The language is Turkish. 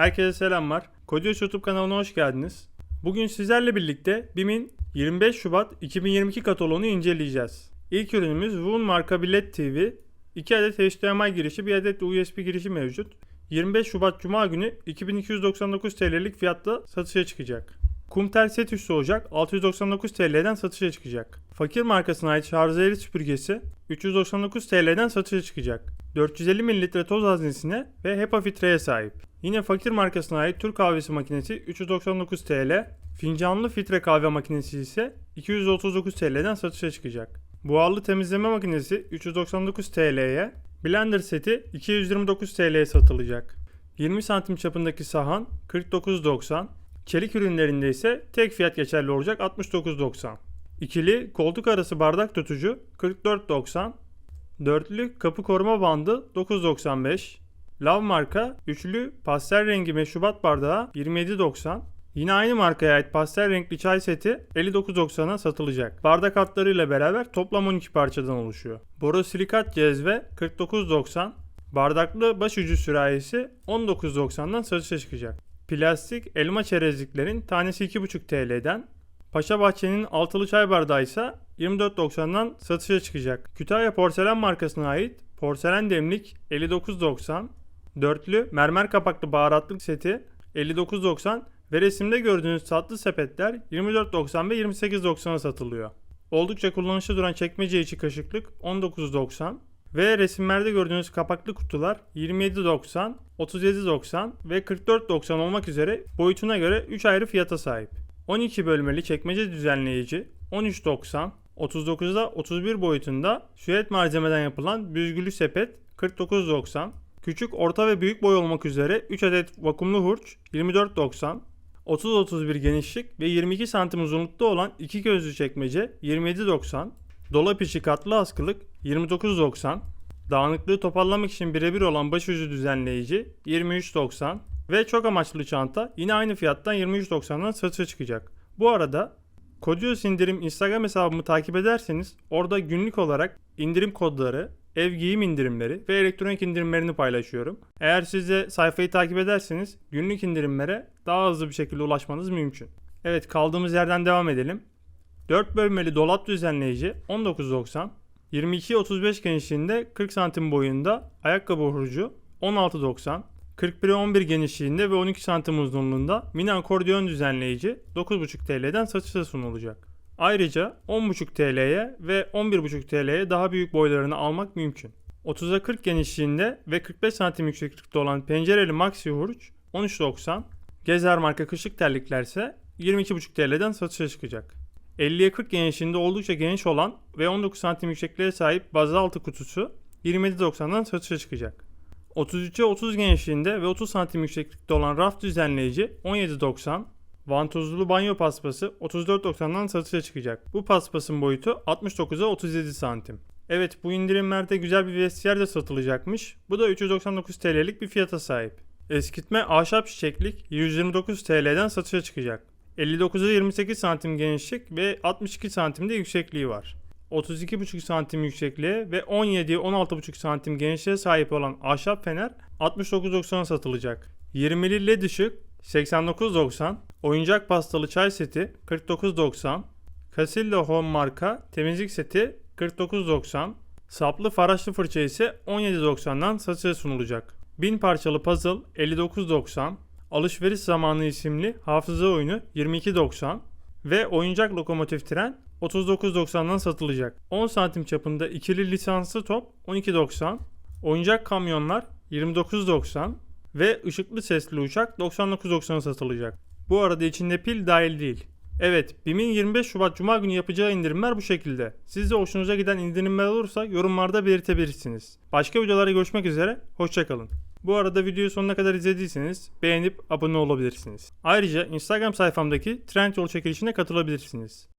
Herkese selamlar. Kodios YouTube kanalına hoş geldiniz. Bugün sizlerle birlikte BİM'in 25 Şubat 2022 kataloğunu inceleyeceğiz. İlk ürünümüz Woon marka Bilet TV. 2 adet HDMI girişi, 1 adet USB girişi mevcut. 25 Şubat Cuma günü 2299 TL'lik fiyatta satışa çıkacak. Kumtel set üstü ocak 699 TL'den satışa çıkacak. Fakir markasına ait şarjeli süpürgesi 399 TL'den satışa çıkacak. 450 ml toz haznesine ve HEPA filtreye sahip. Yine fakir markasına ait Türk kahvesi makinesi 399 TL, fincanlı filtre kahve makinesi ise 239 TL'den satışa çıkacak. Buharlı temizleme makinesi 399 TL'ye, blender seti 229 TL'ye satılacak. 20 santim çapındaki sahan 49.90, çelik ürünlerinde ise tek fiyat geçerli olacak 69.90. İkili koltuk arası bardak tutucu 44.90, Dörtlü kapı koruma bandı 9.95. Lav marka üçlü pastel rengi meşrubat bardağı 27.90. Yine aynı markaya ait pastel renkli çay seti 59.90'a satılacak. Bardak hatlarıyla beraber toplam 12 parçadan oluşuyor. Borosilikat cezve 49.90. Bardaklı başucu sürahisi 19.90'dan satışa çıkacak. Plastik elma çerezliklerin tanesi 2.5 TL'den, Paşa Bahçe'nin altılı çay bardağı ise 24.90'dan satışa çıkacak. Kütahya Porselen markasına ait porselen demlik 59.90, dörtlü mermer kapaklı baharatlık seti 59.90 ve resimde gördüğünüz tatlı sepetler 24.90 ve 28.90'a satılıyor. Oldukça kullanışlı duran çekmece içi kaşıklık 19.90 ve resimlerde gördüğünüz kapaklı kutular 27.90, 37.90 ve 44.90 olmak üzere boyutuna göre 3 ayrı fiyata sahip. 12 bölmeli çekmece düzenleyici 13.90, 39'da 31 boyutunda süet malzemeden yapılan büzgülü sepet 49.90, küçük, orta ve büyük boy olmak üzere 3 adet vakumlu hurç 24.90, 30-31 genişlik ve 22 santim uzunlukta olan iki gözlü çekmece 27.90, dolap içi katlı askılık 29.90, dağınıklığı toparlamak için birebir olan başucu düzenleyici 23.90 ve çok amaçlı çanta yine aynı fiyattan 23.90'dan satışa çıkacak. Bu arada Kodios indirim Instagram hesabımı takip ederseniz orada günlük olarak indirim kodları, ev giyim indirimleri ve elektronik indirimlerini paylaşıyorum. Eğer siz de sayfayı takip ederseniz günlük indirimlere daha hızlı bir şekilde ulaşmanız mümkün. Evet kaldığımız yerden devam edelim. 4 bölmeli dolap düzenleyici 19.90, 22-35 genişliğinde 40 santim boyunda ayakkabı hurcu 16.90, 41'e 11 genişliğinde ve 12 santim uzunluğunda mini akordeon düzenleyici 9.5 TL'den satışa sunulacak. Ayrıca 10.5 TL'ye ve 11.5 TL'ye daha büyük boylarını almak mümkün. 30'a 40 genişliğinde ve 45 santim yükseklikte olan pencereli maxi hurç 13.90, Gezer marka kışlık terlikler ise 22.5 TL'den satışa çıkacak. 50'ye 40 genişliğinde oldukça geniş olan ve 19 santim yüksekliğe sahip bazaltı kutusu 27.90'dan satışa çıkacak. 33'e 30 genişliğinde ve 30 santim yükseklikte olan raf düzenleyici 17.90, vantuzlu banyo paspası 34.90'dan satışa çıkacak. Bu paspasın boyutu 69'a 37 santim. Evet bu indirimlerde güzel bir vestiyer de satılacakmış. Bu da 399 TL'lik bir fiyata sahip. Eskitme ahşap çiçeklik 129 TL'den satışa çıkacak. 59'a 28 santim genişlik ve 62 santimde yüksekliği var. 32,5 santim yüksekliğe ve 17-16,5 santim genişliğe sahip olan ahşap fener 69.90'a satılacak. 20'li led ışık 89.90, oyuncak pastalı çay seti 49.90, Casilda Home marka temizlik seti 49.90, saplı faraşlı fırça ise 17.90'dan satışa sunulacak. 1000 parçalı puzzle 59.90, alışveriş zamanı isimli hafıza oyunu 22.90 ve oyuncak lokomotif tren 39.90'dan satılacak. 10 santim çapında ikili lisanslı top 12.90, oyuncak kamyonlar 29.90 ve ışıklı sesli uçak 99.90'a satılacak. Bu arada içinde pil dahil değil. Evet, BİM'in 25 Şubat Cuma günü yapacağı indirimler bu şekilde. Siz de hoşunuza giden indirimler olursa yorumlarda belirtebilirsiniz. Başka videolarda görüşmek üzere, hoşçakalın. Bu arada videoyu sonuna kadar izlediyseniz beğenip abone olabilirsiniz. Ayrıca Instagram sayfamdaki Trendyol çekilişine katılabilirsiniz.